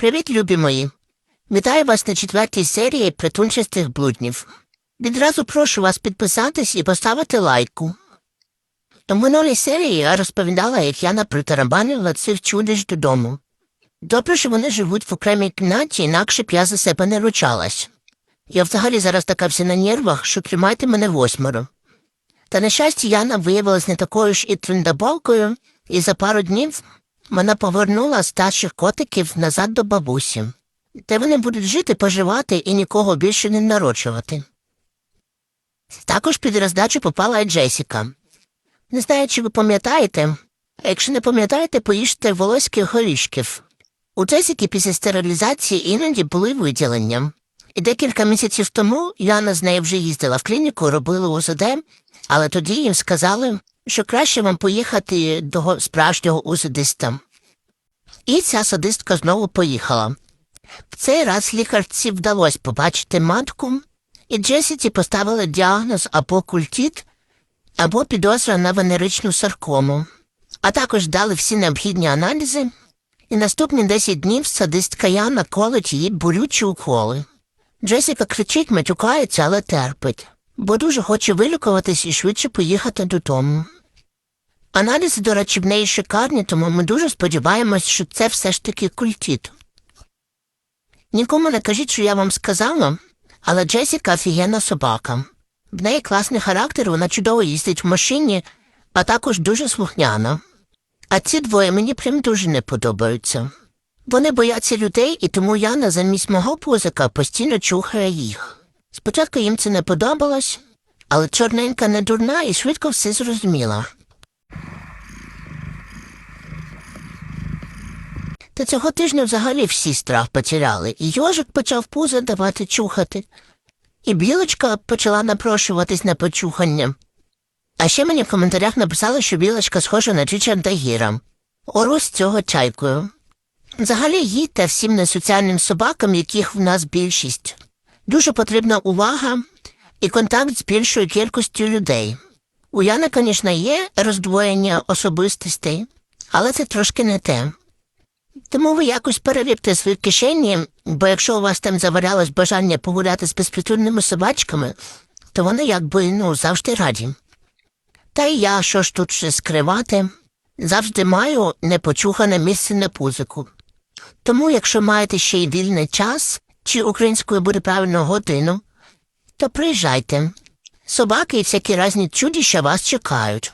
Привіт, любі мої! Вітаю вас на четвертій серії притунчастих блуднів. Відразу прошу вас підписатись і поставити лайку. У минулій серії я розповідала, як Яна притарабанила цих чудищ додому. Добре, що вони живуть в окремій кімнаті, інакше б я за себе не ручалась. Я взагалі зараз така вся на нервах, що тримайте мене восьмеро. Та на щастя, Яна виявилась не такою ж і трендаболкою, і за пару днів вона повернула старших котиків назад до бабусі, де вони будуть жити, поживати і нікого більше не народжувати. Також під роздачу попала і Джесіка. Не знаю, чи ви пам'ятаєте, а якщо не пам'ятаєте, поїжте волоських горішків. У Джесіки після стерилізації іноді були виділення. І декілька місяців тому Яна з нею вже їздила в клініку, робила УЗД, але тоді їм сказали, що краще вам поїхати до справжнього УЗДиста. І ця садистка знову поїхала. В цей раз лікарці вдалося побачити матку, і Джесіці поставили діагноз або культіт, або підозра на венеричну саркому, а також дали всі необхідні аналізи, і наступні 10 днів садистка Яна колить їй болючі уколи. Джесіка кричить, матюкається, але терпить, бо дуже хоче вилікуватись і швидше поїхати додому. Аналізи, до речі, в неї шикарні, тому ми дуже сподіваємось, що це все ж таки культіт. Нікому не кажіть, що я вам сказала, але Джесіка офігенна собака. В неї класний характер, вона чудово їздить в машині, а також дуже слухняна. А ці двоє мені прям дуже не подобаються. Вони бояться людей, і тому Яна замість мого пузика постійно чухає їх. Спочатку їм це не подобалось, але чорненька не дурна і швидко все зрозуміла. Та цього тижня взагалі всі страх потеряли, і йожик почав пузо давати чухати, і білочка почала напрошуватись на почухання. А ще мені в коментарях написали, що білочка схожа на Річарда Гіра. Ору з цього чайкою. Взагалі їй та всім несоціальним собакам, яких в нас більшість. Дуже потрібна увага і контакт з більшою кількістю людей. У Яни, звісно, є роздвоєння особистостей, але це трошки не те. Тому ви якось перевірте свої кишені, бо якщо у вас там заварялось бажання погуляти з безпритульними собачками, то вони якби ну завжди раді. Та й я, що ж тут ще скривати, завжди маю непочухане місце на пузику. Тому, якщо маєте ще й вільний час, чи українською буде правильно годину, то приїжджайте. Собаки і всякі різні чудіща вас чекають.